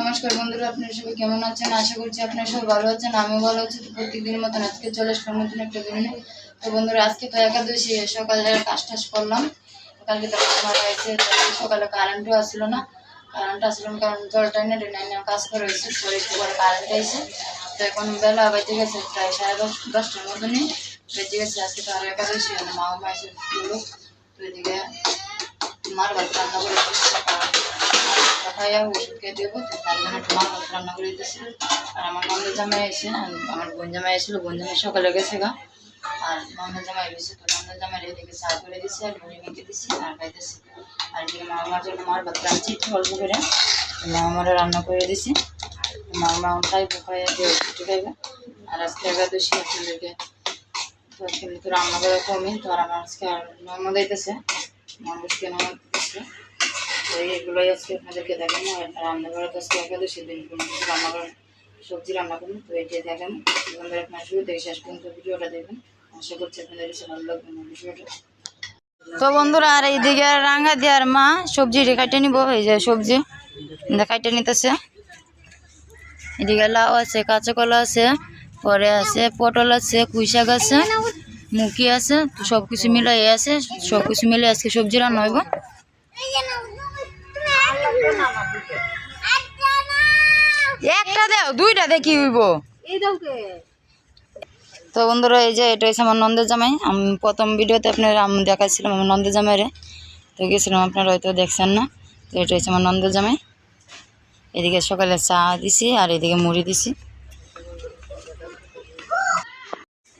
নমস্কার বন্ধুরা, আপনারা সবাই কেমন আছেন? আশা করছি আপনারা সবাই ভালো আছেন, আমিও ভালো আছি। তো প্রত্যেকদিনের মতন আজকে চলে আসলাম নতুন একটা দিনে। তো বন্ধুরা, আজকে তো একাদশী, সকালে কাজ টাজ করলাম। কালকে তো আমার হয়েছে সকালে কারেন্টও আসলো না। কারেন্ট আসলো না, কারণ জলটা এনে টেনে এনে কাজ করে হয়েছে পরে একটু পরে কারেন্ট আইছে। তো এখন বেলা বেজে গেছে প্রায় সাড়ে দশ, দশটার মতনই। বেজে গেছে, আজকে তো আরও একাদশী মা মা এসে দিলো তো এদিকে মার ভাত রান্না করে ওষুধ খেয়ে দেবো একটু মার ভাত রান্না করে দিতেছি আর আমার নন্দের জামাই এসে আমার বোন জামাই এসেছিল বোন জামাই সকালে গেছে গা। আর নন্দের জামাই রয়েছে তো নন্দের জামাই এদিকে চা করে দিছি আর মুড়ি মেখে দিছি আর খাইতেছি। আর এদিকে মা আমার জন্য মার ভাত রাঁধছি, একটু অল্প করে। তো মা রান্না করে দিছি তো মা মা খাইবো খাইয়া দিয়ে ওষুধ খাইবে। আর আজকে একাদশী আপনাদেরকে তো আজকে তো রান্না করা কমই, তো আর আমার আজকে আর নর্মাল দিতেছে মানুষকে নর্মাল দিতেছে। এগুলোই আজকে আপনাদেরকে দেখানো আর রান্না করা তো আজকে একাদশী দিন কোনো কিছু সবজি রান্না করুন তো দেখানো আপনাদের আপনার শুরু থেকে শেষ পর্যন্ত ভিডিওটা দেখবেন আশা করছি আপনাদের ভালো লাগবে তো বন্ধুরা, আর এইদিকে রাঙা দেওয়ার মা সবজি কাটে নিব। এই যে সবজি কাটে নিতেছে। এদিকে লাউ আছে কাঁচা কলা আছে, পরে আছে পটল আছে, পুঁই শাক আছে মুখি আছে, তো সব কিছু মিলাই আছে। সব কিছু মিলে আজকে সবজি রান্না হইব। একটা দেও দুইটা দেখি হইব। তো বন্ধুরা এই যে এটা হচ্ছে আমার নন্দের জামাই। আমি প্রথম ভিডিওতে আপনার আমি দেখাচ্ছিলাম আমার নন্দের জামাইরে। তো গেছিলাম আপনারা হয়তো দেখছেন না। তো এটা হচ্ছে আমার নন্দের জামাই। এদিকে সকালে চা দিছি আর এদিকে মুড়ি দিছি।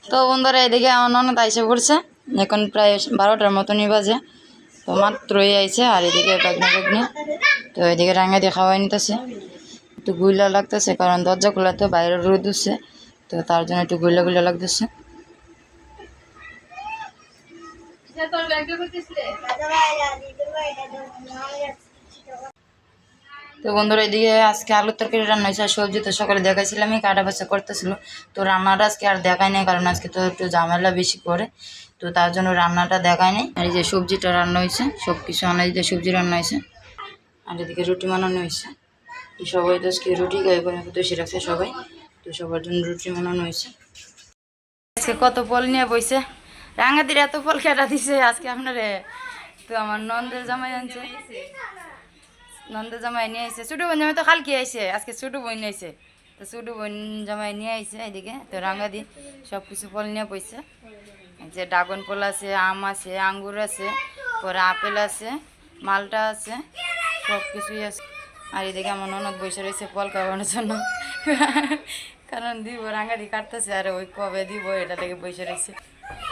তো বন্ধুরা এদিকে আমার ননদ আইসে পড়ছে। এখন প্রায় বারোটার মতনই বাজে। তো মাত্রই আইছে আর এদিকে বাগনা বাগনি তো এদিকে রাঙা দিয়ে খাওয়াই নিতেছে। একটু গুইলা লাগতেছে, কারণ দরজা খোলা তো বাইরে রোদ উঠছে, তো তার জন্য একটু গুইলা গুইলা লাগতেছে। তো বন্ধুরা, এদিকে আজকে আলুর তরকারি রান্না হয়েছে, আর সবজি তো সকালে দেখাইছিলামই, কাটা বাচ্চা করতেছিল। তো রান্নাটা আজকে আর দেখাই নাই, কারণ আজকে তো একটু ঝামেলা বেশি করে তো তার জন্য রান্নাটা দেখাই নাই। আর এই যে সবজিটা রান্না হয়েছে সব কিছু আনাজ দিয়ে সবজি রান্না হয়েছে। আর এদিকে রুটি বানানো হয়েছে। সবাই তো আজকে রুটি গায়ে করে বসে রাখছে সবাই। তো সবার জন্য রুটি বানানো হয়েছে। আজকে কত ফল নিয়ে বইছে? রাঙাতির এত ফল কেটা দিছে? আজকে আপনারে তো আমার নন্দের জামাই আনছে। নন্দের জামাই নিয়ে আইছে। ছোটো বোন জামাই তো কালকে আইছে, আজকে ছোটো বোন আইছে। তো ছোটো বোন জামাই নিয়ে আইছে এদিকে তো রাঙা দি সব কিছু ফল নিয়ে বইছে। যে ড্রাগন ফল আছে, আম আছে, আঙ্গুর আছে, পরে আপেল আছে, মালটা আছে সব কিছুই আছে। আর এদিকে আমার ননদ বসে রয়েছে ফল খাওয়ানোর জন্য। কারণ দিব রাঙাদি কাটতেছে, আর ওই কবে দিব, এটা থেকে বসে রয়েছে।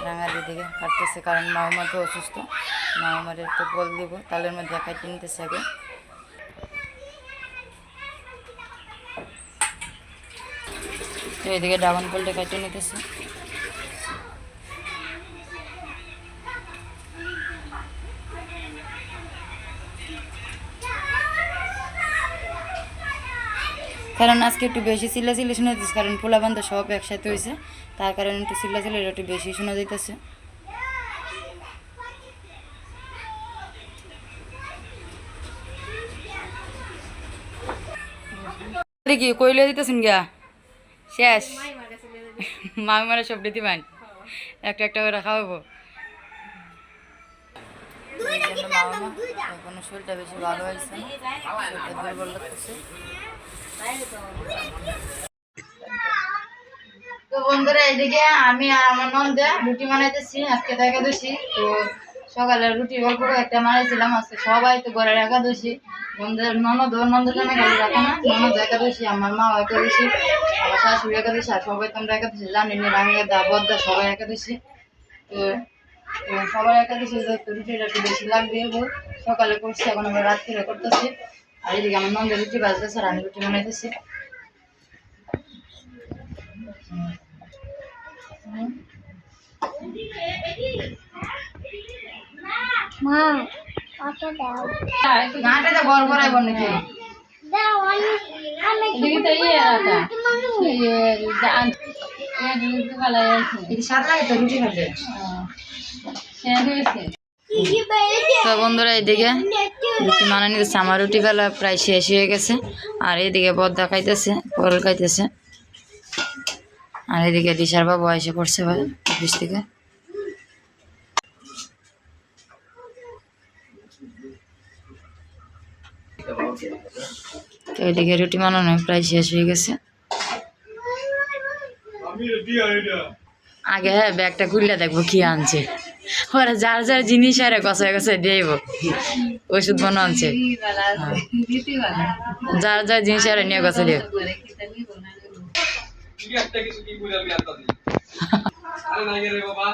রাঙাদি দিকে কাটতেছে, কারণ মামা তো অসুস্থ। মামার একটু ফল দিব, তালের মধ্যে খাইতে নিতেছে আগে। তো এদিকে ড্রাগন ফলটা কাটিয়ে নিতেছে। কারণ আজকে একটু বেশি চিল্লা চিল্লি শোনা যাচ্ছে কারণ পোলাবান তো সব একসাথে হয়েছে তার কারণে একটু চিল্লা চিল্লি একটু বেশি শোনা যাইতেছে। কি কইলে দিতেছেন গিয়া? শেষ। মামি মারা সব দিতে পান একটা একটা করে খাওয়াবো। শরীরটা বেশি ভালো হয়েছে তো বন্ধুরা এদিকে আমি আর আমার নন্দে রুটি বানাইতেছি, আজকে তো একাদশী তো সকালে রুটি একটা বানাইছিলাম, আজকে সবাই তো ঘরের একাদশী। নন্দের ননদ খালি রাখে না, ননদ একাদশী, আমার মা একাদশী, আমার শাশুড়ি একাদশী, আর সবাই একাদশী জানি দা বদ্দা সবাই একাদশী। তো সবার একাদশী রুটিটা একটু বেশি লাগবে সকালে করছি, এখন আমরা রাত্রিরে করতেছি। আর এদিকে আমার নন্দের রুটি বাজতেছে আমি রুটি বানাইতেছি। মা কত দাও। নাটা তো বড় বড় আইব নাকি? দাও আমি এদিকে তো ইয়ে রাখা ইয়ে দান এদিকে তো ভালো আছে এটা সাত লাগে তো রুটি খাবে। হ্যাঁ হয়েছে। তো বন্ধুরা এদিকে রুটি মানে নিতেছে। আমার রুটি বেলা প্রায় শেষ হয়ে গেছে। আর এদিকে বদ্দা খাইতেছে পরল খাইতেছে। আর এদিকে দিশার বাবু এসে পড়ছে অফিস থেকে। তো এদিকে রুটি বানানো প্রায় শেষ হয়ে গেছে। আগে হ্যাঁ ব্যাগটা খুললে দেখব কি আনছে। ওরা যার যার জিনিস আরে গছায় গছায় দেব ওষুধ বানো। যার যার জিনিস আরে নিয়ে গছায় দেব একটা কিছু কি বলে আমি আনতা দিই আরে না রে বাবা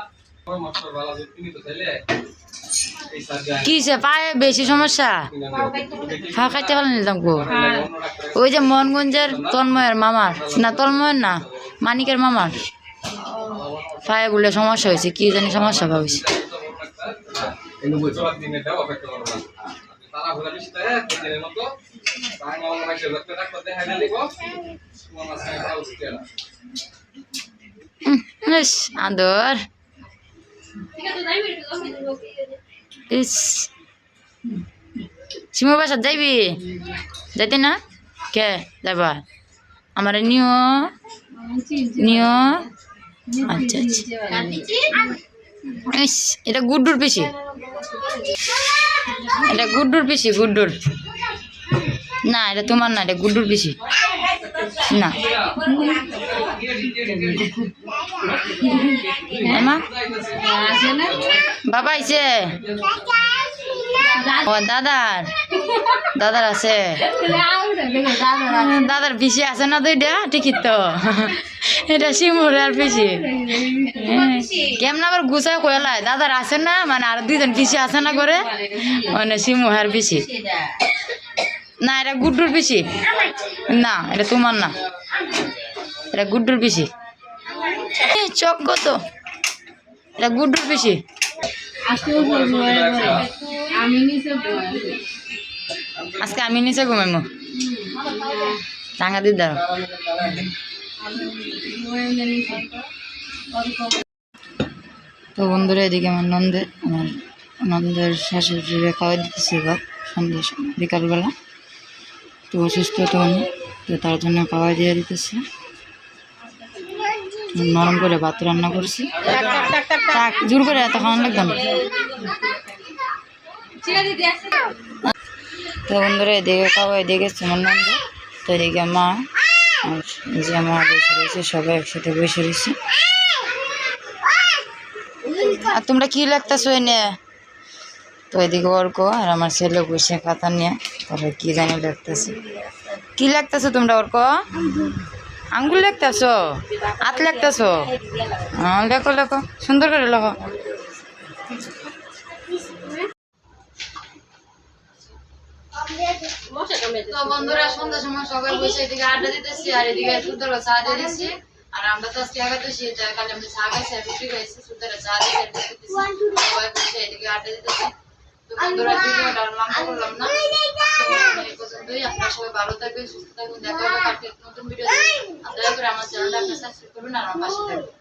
আমার মাস্টার ভালো আছে তুমি তো তাইলে এই স্যার যায় কি সে পায়ে বেশি সমস্যা? ফা খাইতে পারলেন নিলাম গো। ওই যে মনগঞ্জের তন্ময়ের মামার। না, তন্ময়ের না, মানিকের মামার। পায়ে বলে সমস্যা হয়েছে, কি জানি সমস্যা ইস, আদর। ইস। সিমো বাসা যাইবি? যাইতে না? কে? যাবা আমার নিও। নিও। আচ্ছা আচ্ছা। ইস এটা গুড্ডুর পিসি। এটা গুড্ডুর পিসি গুড্ডুর। না এটা তোমার না এটা গুড্ডুর পিসি। না। বাবা আইছে। ও দাদার। দাদার আছে। দাদার পিসি আছে না এটা ঠিকই তো। এটা শিমুর আর পিসি কেমন আবার গুছায় কয়লায় দাদার আছে না মানে আর দুইজন পিসি আছে না করে মানে শিমু আর পিসি না, এটা গুড্ডুর পিসি না, এটা তোমার না। এটা গুড্ডুর পিসি চক কত এটা গুড্ডুর পিসি আজকে আমি নিচে ঘুমাইমো। টাঙ্গা দিদি দাঁড়ো তো বন্ধুরা, এদিকে আমার নন্দের আমার নন্দের শাশুড়িরা খাওয়াই দিতেছে এবার সন্ধ্যা বিকালবেলা। তো অসুস্থ তো উনি তো তার জন্য খাওয়াই দিয়ে দিতেছে। নরম করে ভাত রান্না করছি। জোর করে এত খাওয়ানো লাগবে না। তো বন্ধুরা এদিকে খাওয়া এদিকে গেছে আমার নন্দ তো এদিকে মা যে মা বসে রয়েছে, সবাই একসাথে বসে রয়েছে। আর তোমরা কি লাগতেছো এনে? তো এদিকে অর্ক আর আমার ছেলে বসে খাতা নিয়ে, তারপরে কি জানি লাগতেছে। কি লাগতেছো তোমরা, অর্ক? আঙ্গুল লাগতেছো? হাত লাগতেছো? লেখো লেখো, সুন্দর করে লেখো। তো বন্ধুরা সন্ধ্যার সময় সকাল বসে এদিকে আড্ডা দিতেছি আর এদিকে সুন্দর চা দিয়ে দিচ্ছি। আর আমরা তো আজকে আগাতেছি কালে আমরা চা খাইছি আর রুটি খাইছি সুন্দর চা দিয়ে। সবাই বসে এদিকে আড্ডা দিতেছি। তো বন্ধুরা ভিডিওটা লম্বা করলাম না। এই পর্যন্তই। আপনারা সবাই ভালো থাকবেন সুস্থ থাকবেন। দেখা হবে কালকে নতুন ভিডিও আপনারা করে আমার চ্যানেলটা আপনি সাবস্ক্রাইব করবেন আর আমার পাশে থাকবেন।